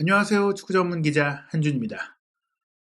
안녕하세요. 축구 전문 기자 한준입니다.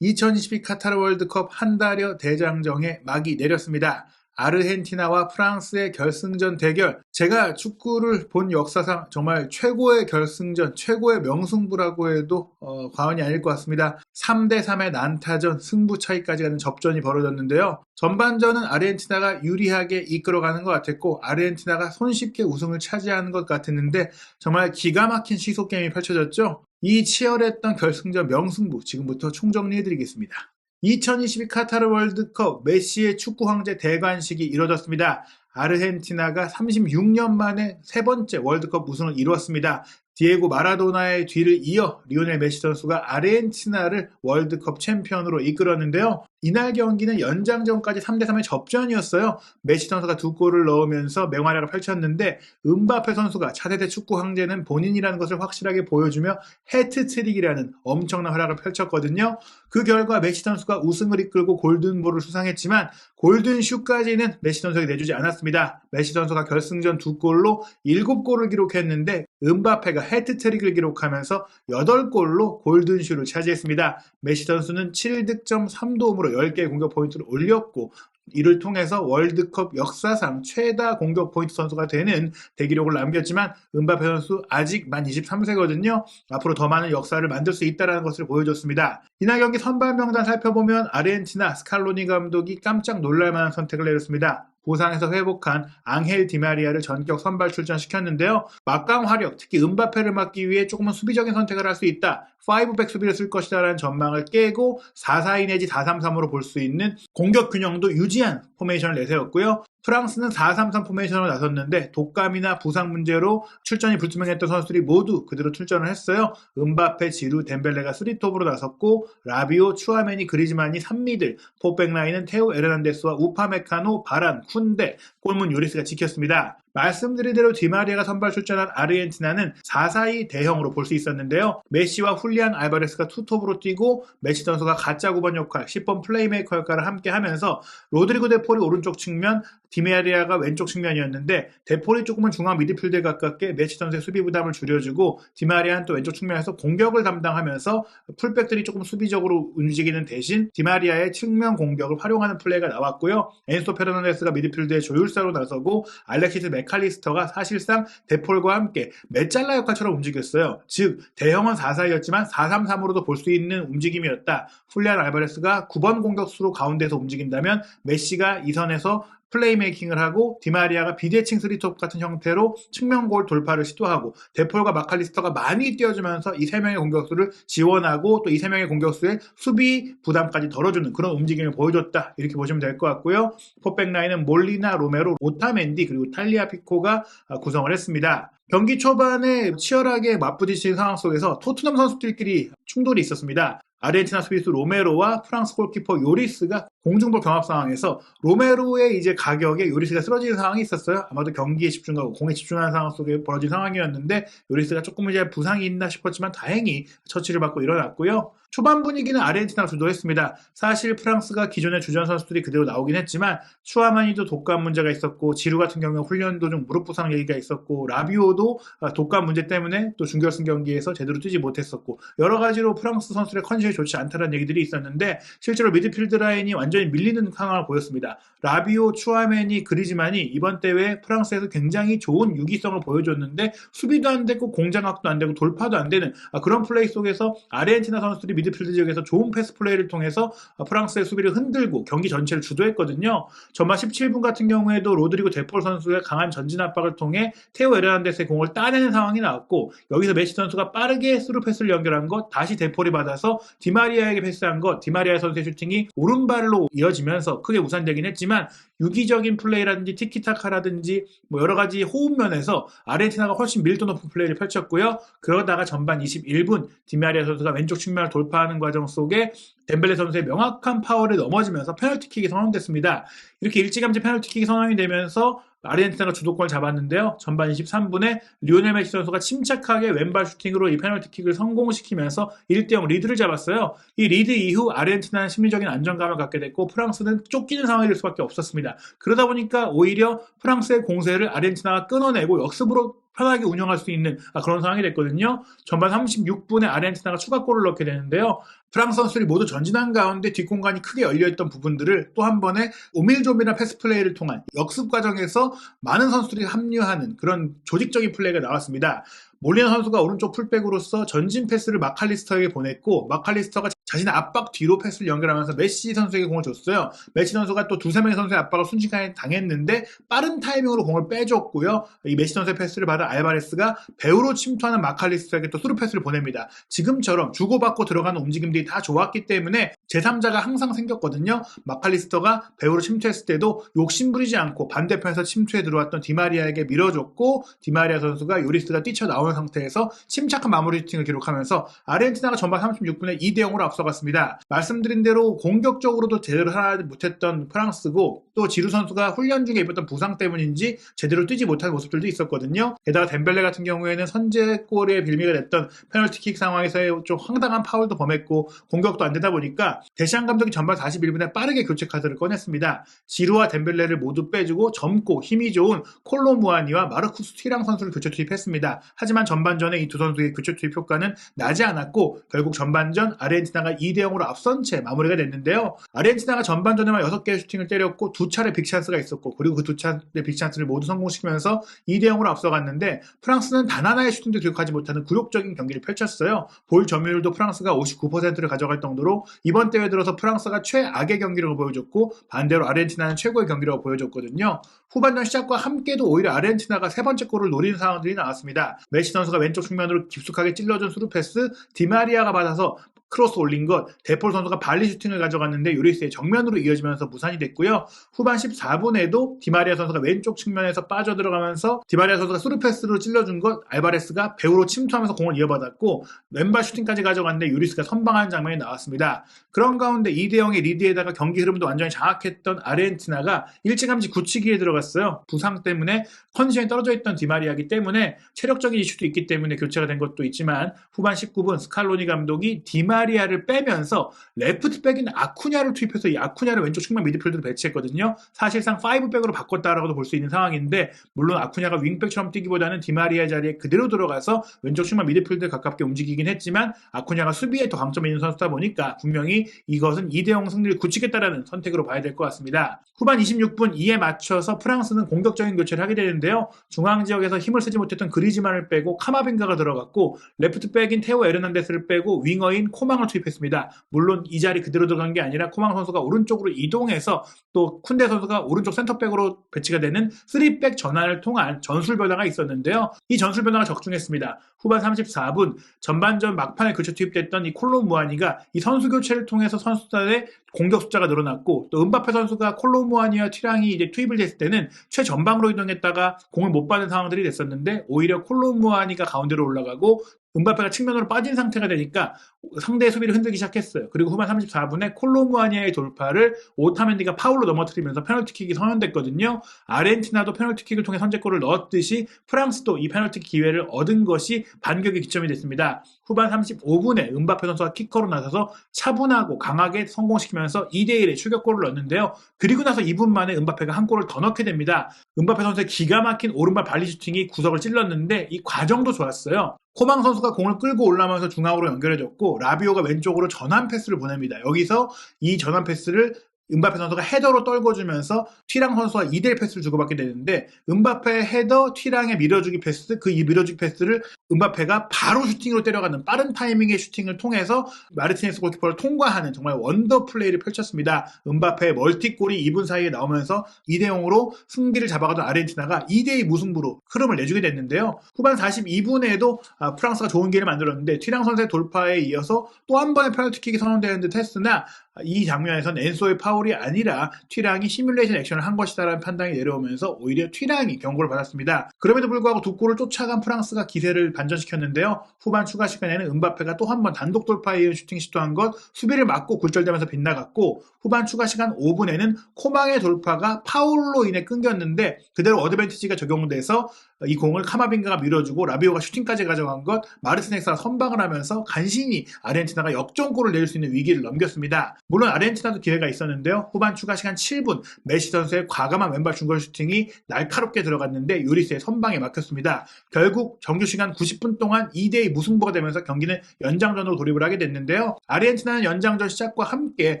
2022 카타르 월드컵 한 달여 대장정에 막이 내렸습니다. 아르헨티나와 프랑스의 결승전 대결. 제가 축구를 본 역사상 정말 최고의 결승전, 최고의 명승부라고 해도 어, 과언이 아닐 것 같습니다. 3대3의 난타전, 승부 차이까지 가는 접전이 벌어졌는데요. 전반전은 아르헨티나가 유리하게 이끌어가는 것 같았고 아르헨티나가 손쉽게 우승을 차지하는 것 같았는데 정말 기가 막힌 시속 게임이 펼쳐졌죠. 이 치열했던 결승전 명승부 지금부터 총정리해드리겠습니다. 2022 카타르 월드컵 메시의 축구 황제 대관식이 이뤄졌습니다. 아르헨티나가 36년 만에 세 번째 월드컵 우승을 이루었습니다. 디에고 마라도나의 뒤를 이어 리오넬 메시 선수가 아르헨티나를 월드컵 챔피언으로 이끌었는데요. 이날 경기는 연장전까지 3대3의 접전이었어요. 메시 선수가 두 골을 넣으면서 맹활약을 펼쳤는데 은바페 선수가 차세대 축구 황제는 본인이라는 것을 확실하게 보여주며 해트트릭이라는 엄청난 활약을 펼쳤거든요. 그 결과 메시 선수가 우승을 이끌고 골든볼을 수상했지만 골든슈까지는 메시 선수에게 내주지 않았습니다. 메시 선수가 결승전 두 골로 7골을 기록했는데 은바페가 해트트릭을 기록하면서 8골로 골든슈를 차지했습니다. 메시 선수는 7득점 3도움으로 10개의 공격 포인트를 올렸고 이를 통해서 월드컵 역사상 최다 공격 포인트 선수가 되는 대기록을 남겼지만 은바페 선수 아직 만 23세거든요. 앞으로 더 많은 역사를 만들 수 있다는 것을 보여줬습니다. 이날 경기 선발 명단 살펴보면 아르헨티나 스칼로니 감독이 깜짝 놀랄만한 선택을 내렸습니다. 부상에서 회복한 앙헬 디마리아를 전격 선발 출전시켰는데요. 막강 화력, 특히 은바페를 막기 위해 조금은 수비적인 선택을 할 수 있다. 5백 수비를 쓸 것이다라는 전망을 깨고 4-4-2 내지 4-3-3으로 볼 수 있는 공격 균형도 유지한 포메이션을 내세웠고요. 프랑스는 4-3-3 포메이션으로 나섰는데 독감이나 부상 문제로 출전이 불투명했던 선수들이 모두 그대로 출전을 했어요. 은바페, 지루, 덴벨레가 3톱으로 나섰고 라비오, 추아메니, 그리즈만이 3미들, 포백라인은 테오 에르난데스와 우파메카노, 바란, 쿤데, 골문 요리스가 지켰습니다. 말씀드린 대로 디마리아가 선발 출전한 아르헨티나는 4-4-2 대형으로 볼 수 있었는데요. 메시와 훌리안 알바레스가 투톱으로 뛰고 메시 선수가 가짜 9번 역할, 10번 플레이메이커 역할을 함께 하면서 로드리고 데폴이 오른쪽 측면, 디메리아가 왼쪽 측면이었는데 데폴이 조금은 중앙 미드필드에 가깝게 메시 선수의 수비 부담을 줄여주고 디마리아는 또 왼쪽 측면에서 공격을 담당하면서 풀백들이 조금 수비적으로 움직이는 대신 디마리아의 측면 공격을 활용하는 플레이가 나왔고요. 엔소 페르난데스가 미드필드의 조율사로 나서고 알렉시스 메칼리스터가 사실상 데폴과 함께 메잘라 역할처럼 움직였어요. 즉 대형은 4-4였지만 4-3-3으로도 볼 수 있는 움직임이었다. 훌리안 알바레스가 9번 공격수로 가운데서 움직인다면 메시가 이 선에서 플레이메이킹을 하고 디마리아가 비대칭 스리톱 같은 형태로 측면골 돌파를 시도하고 데폴과 마칼리스터가 많이 뛰어주면서 이 세 명의 공격수를 지원하고 또 이 세 명의 공격수의 수비 부담까지 덜어주는 그런 움직임을 보여줬다 이렇게 보시면 될 것 같고요. 포백 라인은 몰리나, 로메로, 오타멘디 그리고 탈리아 피코가 구성을 했습니다. 경기 초반에 치열하게 맞부딪힌 상황 속에서 토트넘 선수들끼리 충돌이 있었습니다. 아르헨티나 수비수 로메로와 프랑스 골키퍼 요리스가 공중볼 경합 상황에서 로메로의 이제 가격에 요리스가 쓰러지는 상황이 있었어요. 아마도 경기에 집중하고 공에 집중하는 상황 속에 벌어진 상황이었는데 요리스가 조금 이제 부상이 있나 싶었지만 다행히 처치를 받고 일어났고요. 초반 분위기는 아르헨티나가 주도했습니다. 사실 프랑스가 기존의 주전 선수들이 그대로 나오긴 했지만 슈아마니도 독감 문제가 있었고 지루 같은 경우는 훈련 도 중 무릎 부상 얘기가 있었고 라비오도 독감 문제 때문에 또 준결승 경기에서 제대로 뛰지 못했었고 여러 가지로 프랑스 선수들의 컨디션 이 좋지 않다는 얘기들이 있었는데 실제로 미드필드 라인이 완전히 밀리는 상황을 보였습니다. 라비오, 추아멘이, 그리지만이 이번 대회 프랑스에서 굉장히 좋은 유기성을 보여줬는데 수비도 안 되고 공장학도 안 되고 돌파도 안 되는 그런 플레이 속에서 아르헨티나 선수들이 미드필드 지역에서 좋은 패스 플레이를 통해서 프랑스의 수비를 흔들고 경기 전체를 주도했거든요. 전반 17분 같은 경우에도 로드리고 데폴 선수의 강한 전진 압박을 통해 테오 에르난데스의 공을 따내는 상황이 나왔고 여기서 메시 선수가 빠르게 스루 패스를 연결한 것 다시 데폴이 받아서 디마리아에게 패스한 것 디마리아 선수의 슈팅이 오른발로 이어지면서 크게 우산되긴 했지만 유기적인 플레이라든지 티키타카라든지 뭐 여러 가지 호흡 면에서 아르헨티나가 훨씬 밀도 높은 플레이를 펼쳤고요. 그러다가 전반 21분 디마리아 선수가 왼쪽 측면을 돌파하는 과정 속에 덴벨레 선수의 명확한 파워를 넘어지면서 페널티킥이 선언됐습니다. 이렇게 일찌감치 페널티킥이 선언이 되면서 아르헨티나가 주도권을 잡았는데요. 전반 23분에 리오넬 메시 선수가 침착하게 왼발 슈팅으로 이 페널티킥을 성공시키면서 1대0 리드를 잡았어요. 이 리드 이후 아르헨티나는 심리적인 안정감을 갖게 됐고 프랑스는 쫓기는 상황이 될 수밖에 없었습니다. 그러다 보니까 오히려 프랑스의 공세를 아르헨티나가 끊어내고 역습으로 편하게 운영할 수 있는 아, 그런 상황이 됐거든요. 전반 36분에 아르헨티나가 추가골을 넣게 되는데요. 프랑스 선수들이 모두 전진한 가운데 뒷공간이 크게 열려있던 부분들을 또 한 번에 오밀조밀한 패스 플레이를 통한 역습 과정에서 많은 선수들이 합류하는 그런 조직적인 플레이가 나왔습니다. 몰리나 선수가 오른쪽 풀백으로서 전진 패스를 마칼리스터에게 보냈고 마칼리스터가 자신의 압박 뒤로 패스를 연결하면서 메시 선수에게 공을 줬어요. 메시 선수가 또 두세 명의 선수의 압박을 순식간에 당했는데 빠른 타이밍으로 공을 빼줬고요. 이 메시 선수의 패스를 받은 알바레스가 배우로 침투하는 마칼리스터에게 또 스루 패스를 보냅니다. 지금처럼 주고받고 들어가는 움직임들이 다 좋았기 때문에 제3자가 항상 생겼거든요. 마칼리스터가 배우로 침투했을 때도 욕심부리지 않고 반대편에서 침투해 들어왔던 디마리아에게 밀어줬고 디마리아 선수가 요리스가 뛰쳐나오는 상태에서 침착한 마무리 슈팅을 기록하면서 아르헨티나가 전반 36분에 2대 0으로 앞서 갔습니다. 말씀드린 대로 공격적으로도 제대로 하지 못했던 프랑스고 또 지루 선수가 훈련 중에 입었던 부상 때문인지 제대로 뛰지 못한 모습들도 있었거든요. 게다가 덴벨레 같은 경우에는 선제골의 빌미가 됐던 페널티킥 상황에서의 좀 황당한 파울도 범했고 공격도 안 되다 보니까 데시안 감독이 전반 41분에 빠르게 교체 카드를 꺼냈습니다. 지루와 덴벨레를 모두 빼주고 젊고 힘이 좋은 콜로무아니와 마르쿠스 튀랑 선수를 교체 투입했습니다. 하지만 전반전에 이 두 선수의 교체 투입 효과는 나지 않았고 결국 전반전 아르헨티나가 2대 0으로 앞선 채 마무리가 됐는데요. 아르헨티나가 전반전에만 6개의 슈팅을 때렸고 두 차례 빅찬스가 있었고 그리고 그 두 차례 빅찬스를 모두 성공시키면서 2대 0으로 앞서갔는데 프랑스는 단 하나의 슈팅도 기록하지 못하는 굴욕적인 경기를 펼쳤어요. 볼 점유율도 프랑스가 59%를 가져갈 정도로 이번 대회 들어서 프랑스가 최악의 경기력을 보여줬고 반대로 아르헨티나는 최고의 경기력을 보여줬거든요. 후반전 시작과 함께도 오히려 아르헨티나가 세 번째 골을 노리는 상황들이 나왔습니다. 메시 선수가 왼쪽 측면으로 깊숙하게 찔러준 수루 패스 디마리아가 받아서 크로스 올린 것, 데폴 선수가 발리 슈팅을 가져갔는데 요리스의 정면으로 이어지면서 무산이 됐고요. 후반 14분에도 디마리아 선수가 왼쪽 측면에서 빠져 들어가면서 디마리아 선수가 수루 패스로 찔러준 것, 알바레스가 배우로 침투하면서 공을 이어받았고 왼발 슈팅까지 가져갔는데 요리스가 선방하는 장면이 나왔습니다. 그런 가운데 2대 0의 리드에다가 경기 흐름도 완전히 장악했던 아르헨티나가 일찌감치 굳히기에 들어갔어요. 부상 때문에 컨디션이 떨어져 있던 디마리아기 때문에 체력적인 이슈도 있기 때문에 교체가 된 것도 있지만 후반 19분 스칼로니 감독이 디마리아를 빼면서 레프트 백인 아쿠냐를 투입해서 이 아쿠냐를 왼쪽 측면 미드필드로 배치했거든요. 사실상 5백으로 바꿨다라고도 볼 수 있는 상황인데 물론 아쿠냐가 윙백처럼 뛰기보다는 디마리아 자리에 그대로 들어가서 왼쪽 측면 미드필드에 가깝게 움직이긴 했지만 아쿠냐가 수비에 더 강점이 있는 선수다 보니까 분명히 이것은 2대0 승리를 굳히겠다라는 선택으로 봐야 될 것 같습니다. 후반 26분 이에 맞춰서 프랑스는 공격적인 교체를 하게 되는데요. 중앙 지역에서 힘을 쓰지 못했던 그리즈만을 빼고 카마빈가가 들어갔고 레프트 백인 테오 에르난데스를 빼고 윙어인 코 망을 투입했습니다. 물론 이 자리 그대로 들어간 게 아니라 코망 선수가 오른쪽으로 이동해서 또 쿤데 선수가 오른쪽 센터백으로 배치가 되는 3백 전환을 통한 전술 변화가 있었는데요. 이 전술 변화가 적중했습니다. 후반 34분 전반전 막판에 교체 투입됐던 이 콜로 무아니가 이 선수 교체를 통해서 선수단의 공격 숫자가 늘어났고 또 은바페 선수가 콜로무아니와 티랑이 이제 투입을 됐을 때는 최전방으로 이동했다가 공을 못 받는 상황들이 됐었는데 오히려 콜로무아니가 가운데로 올라가고 은바페가 측면으로 빠진 상태가 되니까 상대의 수비를 흔들기 시작했어요. 그리고 후반 34분에 콜로무아니아의 돌파를 오타멘디가 파울로 넘어뜨리면서 페널티킥이 선언됐거든요. 아르헨티나도 페널티킥을 통해 선제골을 넣었듯이 프랑스도 이 페널티킥 기회를 얻은 것이 반격의 기점이 됐습니다. 후반 35분에 은바페 선수가 키커로 나서서 차분하고 강하게 성공시키면서 2대1의 추격골을 넣었는데요. 그리고 나서 2분 만에 은바페가 한 골을 더 넣게 됩니다. 은바페 선수의 기가 막힌 오른발 발리 슈팅이 구석을 찔렀는데 이 과정도 좋았어요. 코망 선수가 공을 끌고 올라오면서 중앙으로 연결해줬고 라비오가 왼쪽으로 전환 패스를 보냅니다. 여기서 이 전환 패스를 은바페 선수가 헤더로 떨궈주면서 튀랑 선수가 2대1 패스를 주고받게 되는데 은바페의 헤더, 튀랑의 밀어주기 패스, 그 이 밀어주기 패스를 은바페가 바로 슈팅으로 때려가는 빠른 타이밍의 슈팅을 통해서 마르티네스 골키퍼를 통과하는 정말 원더 플레이를 펼쳤습니다. 은바페의 멀티골이 2분 사이에 나오면서 2대0으로 승기를 잡아가던 아르헨티나가 2대2 무승부로 흐름을 내주게 됐는데요. 후반 42분에도 아, 프랑스가 좋은 기회를 만들었는데 튀랑 선수의 돌파에 이어서 또 한 번의 페널티킥이 선언되는 듯 했으나 이 장면에선 엔소의 파울이 아니라 튀랑이 시뮬레이션 액션을 한 것이다라는 판단이 내려오면서 오히려 튀랑이 경고를 받았습니다. 그럼에도 불구하고 두 골을 쫓아간 프랑스가 기세를 반전시켰는데요. 후반 추가 시간에는 은바페가 또 한 번 단독 돌파에 이은 슈팅 시도한 것 수비를 맞고 굴절되면서 빗나갔고 후반 추가 시간 5분에는 코망의 돌파가 파울로 인해 끊겼는데 그대로 어드밴티지가 적용돼서 이 공을 카마빈가가 밀어주고 라비오가 슈팅까지 가져간 것 마르티넥스가 선방을 하면서 간신히 아르헨티나가 역전골을 낼 수 있는 위기를 넘겼습니다. 물론 아르헨티나도 기회가 있었는데요. 후반 추가 시간 7분 메시 선수의 과감한 왼발 중거리 슈팅이 날카롭게 들어갔는데 유리스의 선방에 막혔습니다. 결국 정규 시간 90분 동안 2대2 무승부가 되면서 경기는 연장전으로 돌입을 하게 됐는데요. 아르헨티나는 연장전 시작과 함께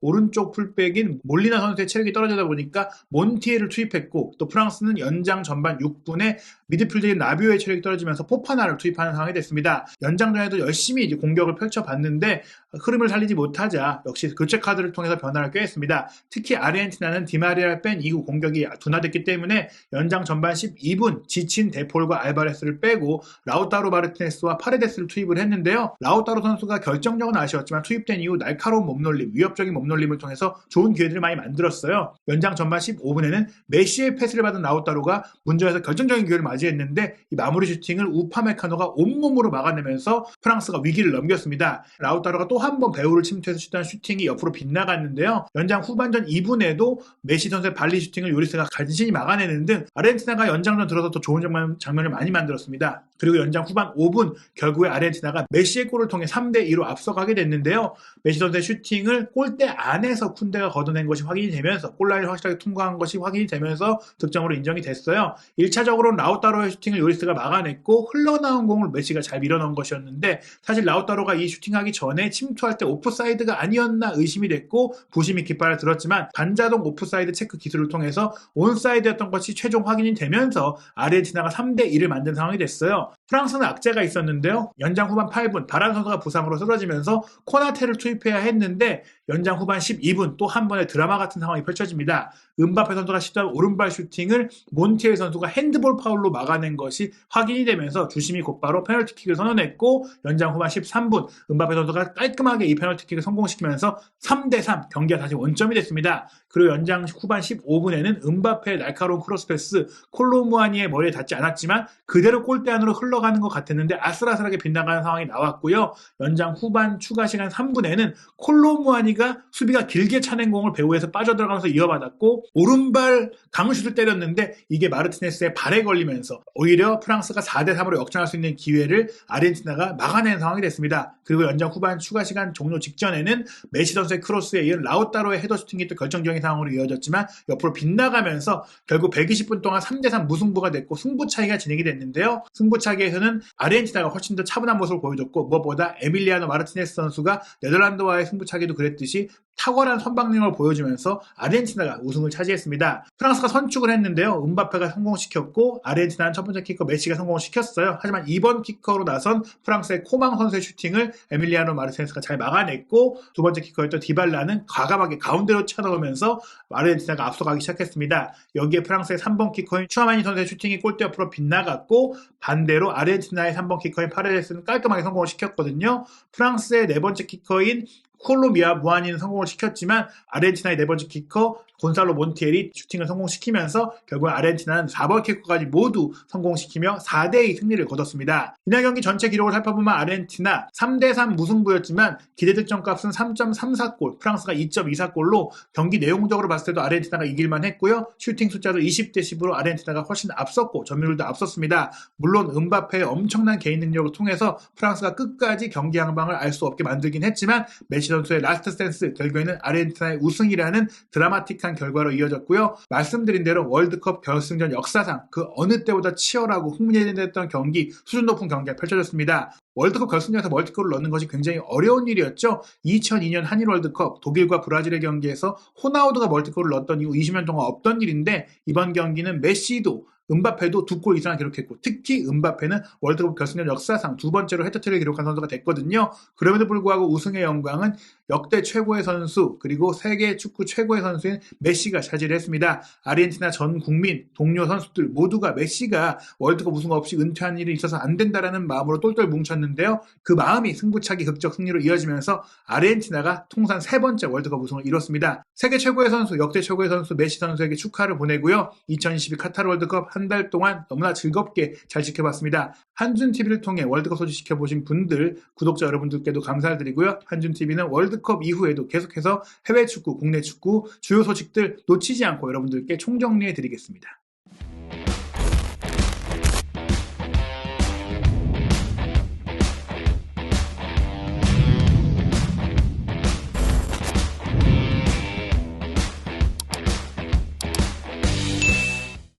오른쪽 풀백인 몰리나 선수의 체력이 떨어지다 보니까 몬티에를 투입했고 또 프랑스는 연장 전반 6분에 미드필더인 나비오의 체력이 떨어지면서 포파나를 투입하는 상황이 됐습니다. 연장전에도 열심히 이제 공격을 펼쳐봤는데 흐름을 살리지 못하자 역시 교체 카드를 통해서 변화를 꾀했습니다. 특히 아르헨티나는 디마리아를 뺀 이후 공격이 둔화됐기 때문에 연장 전반 12분 지친 데폴과 알바레스를 빼고 라우타로 마르티네스와 파레데스를 투입을 했는데요. 라우타로 선수가 결정력은 아쉬웠지만 투입된 이후 날카로운 몸놀림, 위협적인 몸놀림을 통해서 좋은 기회들을 많이 만들었어요. 연장 전반 15분에는 메시의 패스를 받은 라우타로가 문전에서 결정적인 기회를 맞이했는데 이 마무리 슈팅을 우파메카노가 온몸으로 막아내면서 프랑스가 위기를 넘겼습니다. 라우타로가 또 한 번 배우를 침투해서 슈팅한 슈팅이 옆으로 빗나갔는데요. 연장 후반전 2분에도 메시 선수의 발리 슈팅을 요리스가 간신히 막아내는 등 아르헨티나가 연장전 들어서 더 좋은 장면, 장면을 많이 만들었습니다. 그리고 연장 후반 5분 결국에 아르헨티나가 메시의 골을 통해 3대 2로 앞서가게 됐는데요. 메시 선수의 슈팅을 골대 안에서 쿤데가 걷어낸 것이 확인이 되면서 골라인을 확실하게 통과한 것이 확인이 되면서 득점으로 인정이 됐어요. 1차적으로 라우타 로의 슈팅을 요리스가 막아냈고 흘러나온 공을 메시가 잘 밀어넣은 것이었는데 사실 라우타로가 이 슈팅하기 전에 침투할 때 오프사이드가 아니었나 의심이 됐고 부심이 깃발을 들었지만 반자동 오프사이드 체크 기술을 통해서 온사이드였던 것이 최종 확인이 되면서 아르헨티나가 3대 1을 만든 상황이 됐어요. 프랑스는 악재가 있었는데요. 연장 후반 8분 바란 선수가 부상으로 쓰러지면서 코나테를 투입해야 했는데 연장 후반 12분 또 한 번의 드라마 같은 상황이 펼쳐집니다. 은바페 선수가 시도한 오른발 슈팅을 몬티에 선수가 핸드볼 파울로 막아낸 것이 확인이 되면서 주심이 곧바로 페널티킥을 선언했고 연장 후반 13분 은바페 선수가 깔끔하게 이 페널티킥을 성공시키면서 3대3 경기가 다시 원점이 됐습니다. 그리고 연장 후반 15분에는 은바페의 날카로운 크로스패스 콜로무아니의 머리에 닿지 않았지만 그대로 골대 안으로 흘러가는 것 같았는데 아슬아슬하게 빗나가는 상황이 나왔고요. 연장 후반 추가 시간 3분에는 콜로무아니가 수비가 길게 차낸 공을 배우에서 빠져들어가면서 이어받았고 오른발 강슛을 때렸는데 이게 마르티네스의 발에 걸리면서 오히려 프랑스가 4대 3으로 역전할 수 있는 기회를 아르헨티나가 막아낸 상황이 됐습니다. 그리고 연장 후반 추가 시간 종료 직전에는 메시 선수의 크로스에 이은 라우타로의 헤더 슈팅이 또 결정적인 상황으로 이어졌지만 옆으로 빗나가면서 결국 120분 동안 3대3 무승부가 됐고 승부차기가 진행이 됐는데요. 승부 차기에서는 아르헨티나가 훨씬 더 차분한 모습을 보여줬고 무엇보다 에밀리아노 마르티네스 선수가 네덜란드와의 승부 차기도 그랬듯이 탁월한 선방력을 보여주면서 아르헨티나가 우승을 차지했습니다. 프랑스가 선축을 했는데요. 은바페가 성공시켰고 아르헨티나는 첫 번째 키커 메시가 성공을 시켰어요. 하지만 이번 키커로 나선 프랑스의 코망 선수의 슈팅을 에밀리아노 마르티네스가 잘 막아냈고 두 번째 키커였던 디발라는 과감하게 가운데로 쳐넣으면서 아르헨티나가 앞서가기 시작했습니다. 여기에 프랑스의 3번 키커인 추아마니 선수의 슈팅이 골대 옆으로 빗나갔고 반대로 아르헨티나의 3번 키커인 파레데스는 깔끔하게 성공을 시켰거든요. 프랑스의 네 번째 키커인 콜롬비아 무한이는 성공을 시켰지만 아르헨티나의 네 번째 키커 곤살로 몬티엘이 슈팅을 성공시키면서 결국 아르헨티나는 4번 키커까지 모두 성공시키며 4대2 승리를 거뒀습니다. 이날 경기 전체 기록을 살펴보면 아르헨티나 3대3 무승부였지만 기대 득점값은 3.34골, 프랑스가 2.24골로 경기 내용적으로 봤을 때도 아르헨티나가 이길만 했고요. 슈팅 숫자도 20대 10으로 아르헨티나가 훨씬 앞섰고 점유율도 앞섰습니다. 물론 은바페의 엄청난 개인 능력을 통해서 프랑스가 끝까지 경기 양방을 알 수 없게 만들긴 했지만 메시 선수의 라스트 센스 결국에는 아르헨티나의 우승이라는 드라마틱한 결과로 이어졌고요. 말씀드린 대로 월드컵 결승전 역사상 그 어느 때보다 치열하고 흥미진했던 경기, 수준 높은 경기가 펼쳐졌습니다. 월드컵 결승전에서 멀티골을 넣는 것이 굉장히 어려운 일이었죠. 2002년 한일 월드컵 독일과 브라질의 경기에서 호나우드가 멀티골을 넣었던 이후 20년 동안 없던 일인데 이번 경기는 메시도 은바페도 두 골 이상을 기록했고 특히 은바페는 월드컵 결승전 역사상 두 번째로 헤트트릭을 기록한 선수가 됐거든요. 그럼에도 불구하고 우승의 영광은 역대 최고의 선수 그리고 세계 축구 최고의 선수인 메시가 차지를 했습니다. 아르헨티나 전 국민 동료 선수들 모두가 메시가 월드컵 우승 없이 은퇴한 일이 있어서 안 된다라는 마음으로 똘똘 뭉쳤는데요. 그 마음이 승부차기 극적 승리로 이어지면서 아르헨티나가 통산 세 번째 월드컵 우승을 이뤘습니다. 세계 최고의 선수 역대 최고의 선수 메시 선수에게 축하를 보내고요. 2022 카타르 월드컵 한 달 동안 너무나 즐겁게 잘 지켜봤습니다. 한준TV를 통해 월드컵 소식시켜보신 분들, 구독자 여러분들께도 감사를 드리고요. 한준TV는 월드컵 이후에도 계속해서 해외 축구, 국내 축구, 주요 소식들 놓치지 않고 여러분들께 총정리해 드리겠습니다.